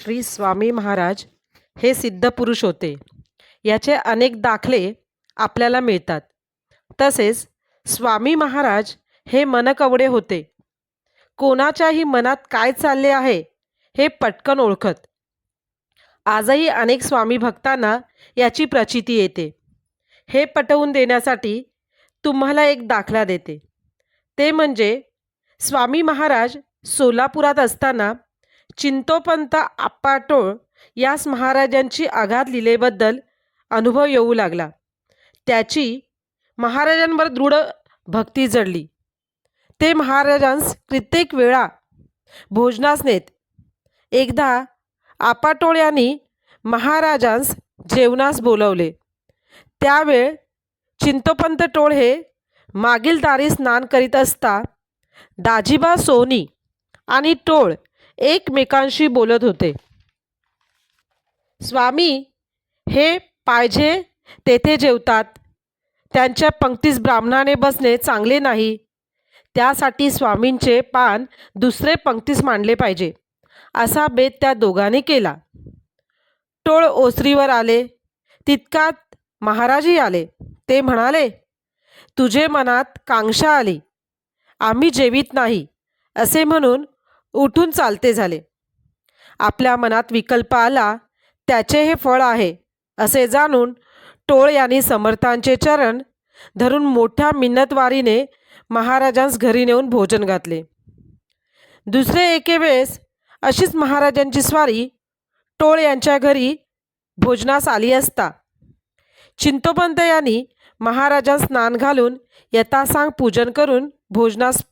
श्री स्वामी महाराज हे सिद्धपुरुष होते. याचे अनेक दाखले आपल्याला मिळतात. तसेच स्वामी महाराज हे मनकवडे होते. कोणाच्याही मनात काय चालले आहे हे पटकन ओळखत. आजही अनेक स्वामी भक्तांना याची प्रचिती येते. हे पटवून देण्यासाठी तुम्हाला एक दाखला देते. ते म्हणजे स्वामी महाराज सोलापुरात असताना चिंतोपंत आप्पाटोळ यास महाराजांची आघात लिलेबद्दल अनुभव येऊ लागला. त्याची महाराजांवर दृढ भक्ती जडली. ते महाराजांस कित्येक वेळा भोजनास नेत. एकदा आपाटोळ यांनी महाराजांस जेवणास बोलवले. त्यावेळ चिंतोपंत टोळ हे मागील दारी स्नान करीत असता दाजीबा सोनी आणि टोळ एकमेकांशी बोलत होते. स्वामी हे पाहिजे तेथे जेवतात. त्यांच्या पंक्तीस ब्राह्मणाने बसणे चांगले नाही. त्यासाठी स्वामींचे पान दुसरे पंक्तीस मांडले पाहिजे. असा बेत त्या दोघांनी केला. टोळ ओसरीवर आले. तितकात महाराजही आले. ते म्हणाले तुझे मनात कांक्षा आली. आम्ही जेवीत नाही असे म्हणून उठून चालते झाले. आपल्या मनात विकल्प आला त्याचे हे फळ आहे असे जाणून टोळ यांनी समर्थांचे चरण धरून मोठ्या मिन्नतवारीने महाराजांस घरी नेऊन भोजन घातले. दुसरे एके वेळेस अशीच महाराजांची स्वारी टोळ यांच्या घरी भोजनास आली असता. चिंतोपंत यांनी महाराजांस स्नान घालून यथासांग पूजन करून भोजनास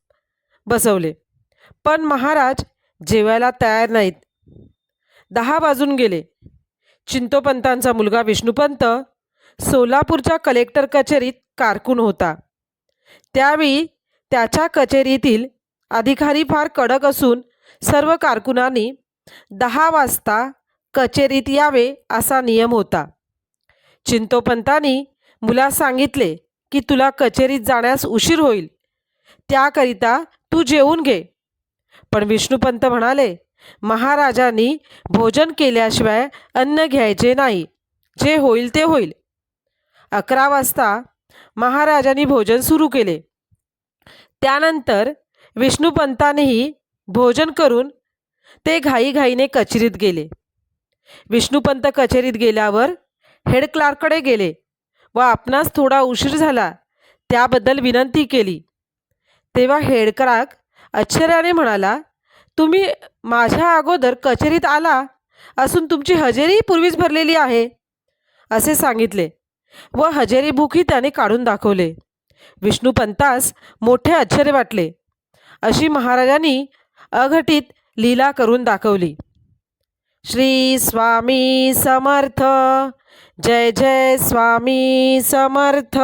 बसवले. पण महाराज जेवायला तयार नाहीत. दहा वाजून गेले. चिंतोपंतांचा मुलगा विष्णुपंत सोलापूरच्या कलेक्टर कचेरीत कारकून होता. त्यावेळी त्याच्या कचेरीतील अधिकारी फार कडक असून सर्व कारकुनांनी दहा वाजता कचेरीत यावे असा नियम होता. चिंतोपंतांनी मुलास सांगितले की तुला कचेरीत जाण्यास उशीर होईल. त्याकरिता तू जेवून घे. पण विष्णुपंत म्हणाले महाराजांनी भोजन केल्याशिवाय अन्न घ्यायचे नाही. जे होईल ते होईल. अकरा वाजता महाराजांनी भोजन सुरू केले. त्यानंतर विष्णुपंतानेही भोजन करून ते घाईघाईने कचेरीत गेले. विष्णुपंत कचेरीत गेल्यावर हेड क्लार्ककडे गेले व आपणास थोडा उशीर झाला त्याबद्दल विनंती केली. तेव्हा हेड क्लार्क आश्चर्याने म्हणाला तुम्ही माझ्या अगोदर कचेरीत आला असून तुमची हजेरी पूर्वीच भरलेली आहे. असे सांगितले व हजेरी बुकही त्याने काढून दाखवले. विष्णुपंतास मोठे आश्चर्य वाटले. अशी महाराजांनी अघटित लीला करून दाखवली. श्री स्वामी समर्थ जय जय स्वामी समर्थ.